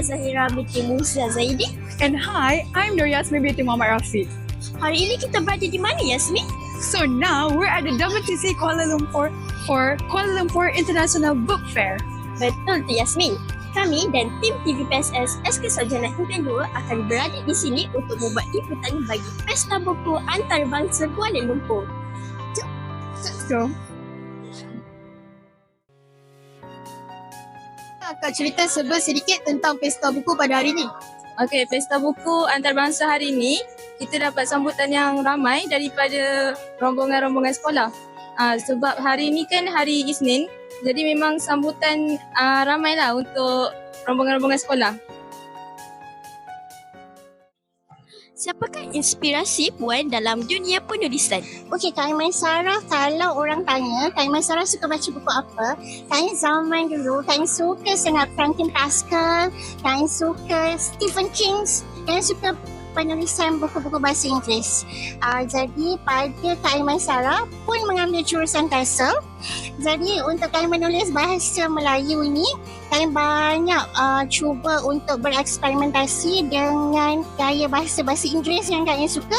saya Binti Musa Zaidi. And hi, I'm Nur Yasmin binti Muhammad Rafiq. Hari ini kita berada di mana Yasmin? So now we're at the WTC Kuala Lumpur for Kuala Lumpur International Book Fair. Betul tu Yasmin. Kami dan tim TVPSS SK Sarjana Hingga 2 akan berada di sini untuk membuat liputan bagi Pesta Buku Antarabangsa Kuala Lumpur. Let's go. Akan cerita serba sedikit tentang pesta buku pada hari ini. Okey, Pesta Buku Antarabangsa hari ini kita dapat sambutan yang ramai daripada rombongan-rombongan sekolah. Uh, sebab hari ini kan hari Isnin, jadi memang sambutan uh, ramailah untuk rombongan-rombongan sekolah. Siapakah inspirasi Puan dalam dunia penulisan? Okey, Kak Aiman Sarah, kalau orang tanya, Kak Aiman Sarah suka baca buku apa? Kak zaman dulu, Kak suka sangat Franklin Pascal, Kak suka Stephen King, Kak suka penulisan buku-buku bahasa Inggeris. Uh, jadi pada Kak Aiman Sarah pun mengambil jurusan TESOL. Jadi untuk Aiman menulis bahasa Melayu Kak Aiman banyak uh, cuba untuk bereksperimentasi dengan gaya bahasa-bahasa Inggeris yang Aiman suka.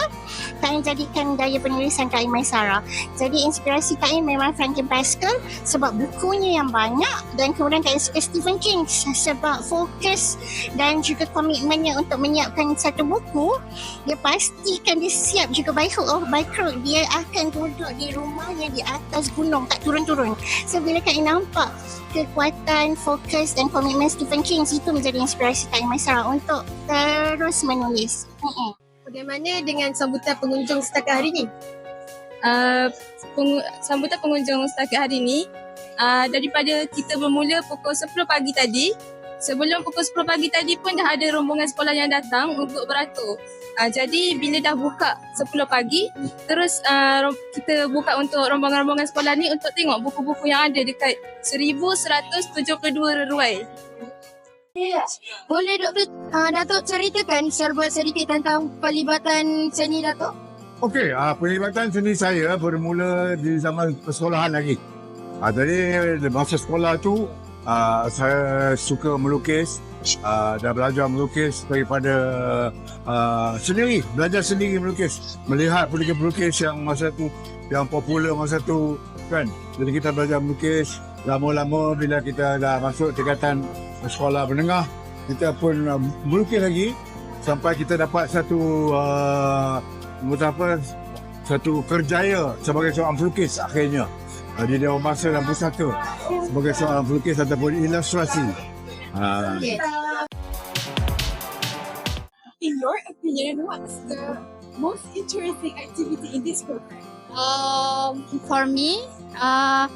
Aiman jadikan gaya penulisan Kak Aiman Sarah. Jadi inspirasi Aiman memang Franklin Pascal sebab bukunya yang banyak dan kemudian Aiman suka Stephen King sebab fokus dan juga komitmennya untuk menyiapkan satu buku dia pastikan dia siap juga by hook or by crook dia akan duduk di rumahnya di atas gunung tak turun-turun so bila Kak nampak kekuatan fokus dan komitmen Stephen King itu menjadi inspirasi Kak Aiman Sarah untuk terus menulis. Bagaimana dengan sambutan pengunjung setakat hari ini? Uh, pengu- sambutan pengunjung setakat hari ini uh, daripada kita bermula pukul 10 pagi tadi Sebelum pukul 10 pagi tadi pun dah ada rombongan sekolah yang datang untuk beratur. Uh, jadi bila dah buka 10 pagi, terus uh, kita buka untuk rombongan-rombongan sekolah ni untuk tengok buku-buku yang ada dekat 1172 reruai. Boleh Dr. Uh, Datuk ceritakan serba sedikit tentang pelibatan seni Datuk? Okey, uh, pelibatan seni saya bermula di zaman persekolahan lagi. Uh, jadi masa sekolah tu uh, saya suka melukis uh, dan belajar melukis daripada uh, sendiri, belajar sendiri melukis. Melihat pelukis-pelukis yang masa tu yang popular masa tu kan. Jadi kita belajar melukis. Lama-lama bila kita dah masuk tingkatan sekolah menengah, kita pun uh, melukis lagi sampai kita dapat satu uh, apa satu kerjaya sebagai seorang pelukis akhirnya uh, di Dewan Bahasa dan Pusaka sebagai seorang pelukis ataupun ilustrasi. Uh, In your opinion, what's the most interesting activity in this program? Um, for me, uh,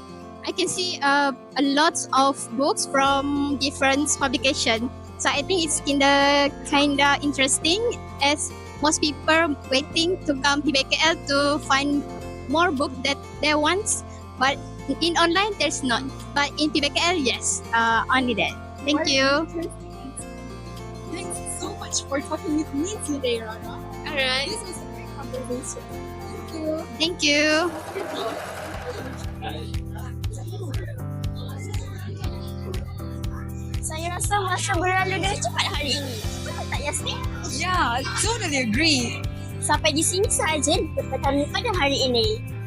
I can see uh, a lot of books from different publication. So I think it's kinda kinda interesting as most people waiting to come to BKL to find more book that they want, but in online there's none. But in PBKL, yes, uh, only that. Thank you. Thanks so much for talking with me today, Rana. Alright, This was a great conversation. Thank you. thank you. Saya rasa masa berlalu dengan cepat hari ini. Betul tak Yasmin? Yeah, totally agree. Sampai di sini sahaja liputan kami pada hari ini.